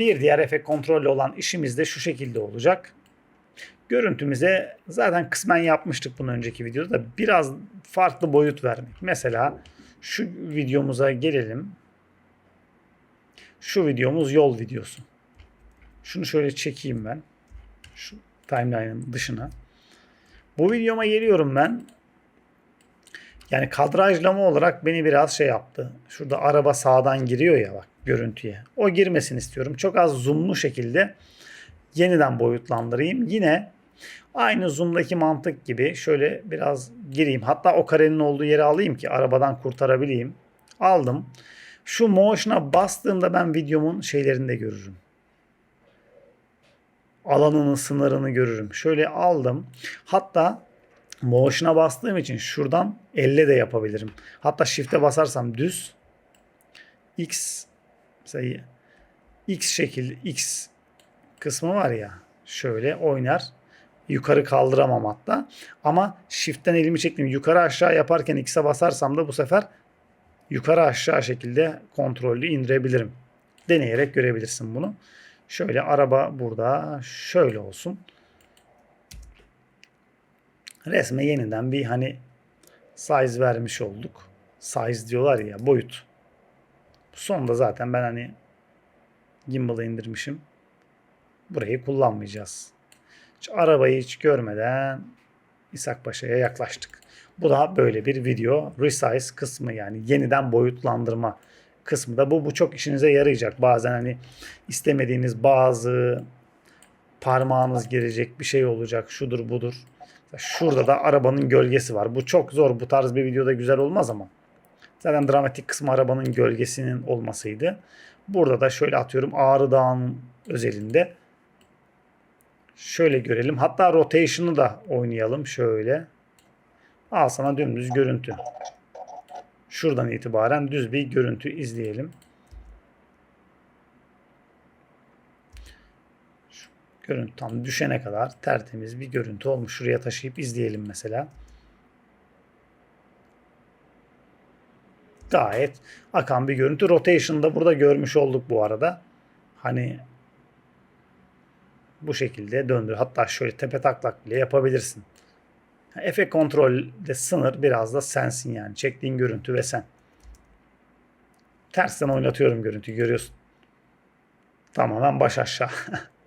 Bir diğer efekt kontrollü olan işimiz de şu şekilde olacak. Görüntümüze zaten kısmen yapmıştık bunu önceki videoda da biraz farklı boyut vermek. Mesela şu videomuza gelelim. Şu videomuz yol videosu. Şunu şöyle çekeyim ben. Şu timeline'ın dışına. Bu videoma geliyorum ben. Yani kadrajlama olarak beni biraz şey yaptı. Şurada araba sağdan giriyor ya bak görüntüye. O girmesini istiyorum. Çok az zoomlu şekilde yeniden boyutlandırayım. Yine aynı zoom'daki mantık gibi şöyle biraz gireyim. Hatta o karenin olduğu yere alayım ki arabadan kurtarabileyim. Aldım. Şu motion'a bastığımda ben videomun şeylerini de görürüm. Alanının sınırını görürüm. Şöyle aldım. Hatta motion'a bastığım için şuradan elle de yapabilirim. Hatta shift'e basarsam düz x mesela x şekil x kısmı var ya şöyle oynar. Yukarı kaldıramam hatta. Ama shift'ten elimi çektim. Yukarı aşağı yaparken x'e basarsam da bu sefer yukarı aşağı şekilde kontrollü indirebilirim. Deneyerek görebilirsin bunu. Şöyle araba burada şöyle olsun. Resme yeniden bir hani size vermiş olduk. Size diyorlar ya boyut. Sonunda zaten ben hani gimbal'ı indirmişim. Burayı kullanmayacağız. Hiç arabayı hiç görmeden İshak Paşa'ya yaklaştık. Bu da böyle bir video resize kısmı yani yeniden boyutlandırma kısmı da bu bu çok işinize yarayacak. Bazen hani istemediğiniz bazı parmağınız girecek bir şey olacak şudur budur. Şurada da arabanın gölgesi var. Bu çok zor. Bu tarz bir videoda güzel olmaz ama. Zaten dramatik kısmı arabanın gölgesinin olmasıydı. Burada da şöyle atıyorum Ağrı Dağı'nın özelinde. Şöyle görelim. Hatta rotation'ı da oynayalım. Şöyle. Al sana dümdüz görüntü. Şuradan itibaren düz bir görüntü izleyelim. Şu görüntü tam düşene kadar tertemiz bir görüntü olmuş. Şuraya taşıyıp izleyelim mesela. Gayet akan bir görüntü. Rotation'da burada görmüş olduk bu arada. Hani bu şekilde döndür. Hatta şöyle tepe taklak bile yapabilirsin. Efekt kontrolde sınır biraz da sensin yani. Çektiğin görüntü ve sen. Tersten oynatıyorum görüntüyü görüyorsun. Tamamen baş aşağı.